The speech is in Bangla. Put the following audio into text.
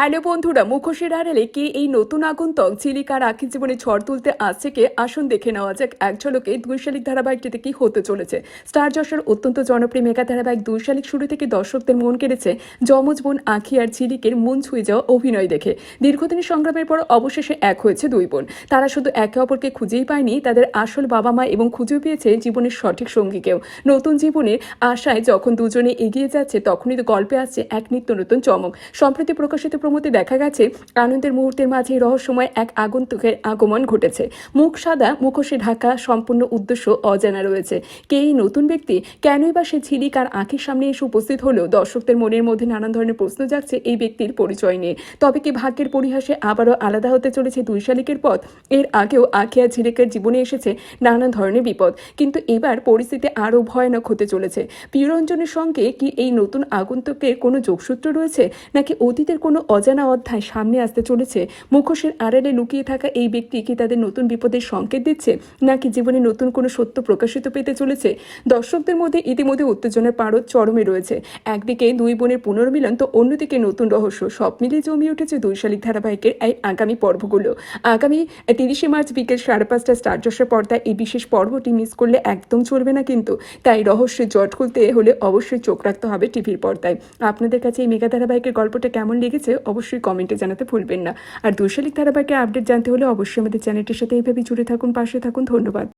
হ্যালো বন্ধুরা, মুখোশের আড়ালে কে এই নতুন আগন্তক চিলিকার আখি জীবনে ঝড় তুলতে আসছে কে? আসুন দেখে নেওয়া যাক। এক ঝলকে দুই শালিক ধারাবাহিকটিতে কি হতে চলেছে? স্টার যশোর অত্যন্ত জনপ্রিয় মেগা ধারাবাহিক দুই শালিক শুরু থেকে দর্শকদের মন কেড়েছে যমজ বোন আখি আর ঝিলিকের মন ছুঁয়ে যাওয়া অভিনয় দেখে। দীর্ঘদিনের সংগ্রামের পর অবশেষে এক হয়েছে দুই বোন। তারা শুধু একে অপরকে খুঁজেই পায়নি, তাদের আসল বাবা মা এবং খুঁজে পেয়েছে জীবনের সঠিক সঙ্গীকেও। নতুন জীবনের আশায় যখন দুজনে এগিয়ে যাচ্ছে, তখনই গল্পে আসছে এক নিত্য নতুন চমক। সম্প্রতি প্রকাশিত প্রমোতে দেখা গেছে, আনন্দের মুহূর্তের মাঝে রহস্যময় এক আগন্তুকের আগমন ঘটেছে। মুখ সাদা, মুখোশে ঢাকা, সম্পূর্ণ উদ্দেশ্য অজানা রয়েছে। কে এই নতুন ব্যক্তি? কেনই বা সে ঝিলিক আর আঁখির সামনে এসে উপস্থিত হলেও দর্শকদের মনের মধ্যে নানান ধরনের প্রশ্ন জাগছে এই ব্যক্তির পরিচয় নিয়ে। তবে কি ভাগ্যের পরিহাসে আবারও আলাদা হতে চলেছে দুই শালিকের পথ? এর আগেও আখি আর ঝিলিকের জীবনে এসেছে নানান ধরনের বিপদ। কিন্তু এবার পরিস্থিতি আরও ভয়ানক হতে চলেছে। প্রিয়রঞ্জনের সঙ্গে কি এই নতুন আগন্তুকের কোনো যোগসূত্র রয়েছে? নাকি অতীতের কোনো অজানা অধ্যায় সামনে আসতে চলেছে। মুখোশের আড়ালে লুকিয়ে থাকা এই ব্যক্তি কি তাদের নতুন বিপদের সংকেত দিচ্ছে, নাকি জীবনে নতুন কোনো সত্য প্রকাশিত পেতে চলেছে? দর্শকদের মধ্যে ইতিমধ্যে উত্তেজনার পারদ চরমে রয়েছে। একদিকে দুই বোনের পুনর্মিলন, তো অন্যদিকে নতুন রহস্য। সব মিলিয়ে জমিয়ে উঠেছে দুই শালিক ধারাবাহিকের এই আগামী পর্বগুলো। আগামী তিরিশে মার্চ বিকেল সাড়ে পাঁচটা স্টার পর্দায় এই বিশেষ পর্বটি মিস করলে একদম চলবে না কিন্তু। তাই রহস্যের জট খুলতে হলে অবশ্যই চোখ রাখতে হবে টিভির পর্দায়। আপনাদের কাছে এই মেগা ধারাবাহিকের গল্পটা কেমন লেগেছে অবশ্যই কমেন্টে জানাতে ভুলবেন না। আর দুশালিক ধারাবাহিকের আপডেট জানতে হলে অবশ্যই আমাদের চ্যানেলটির সাথে এইভাবে জুড়ে থাকুন, পাশে থাকুন। ধন্যবাদ।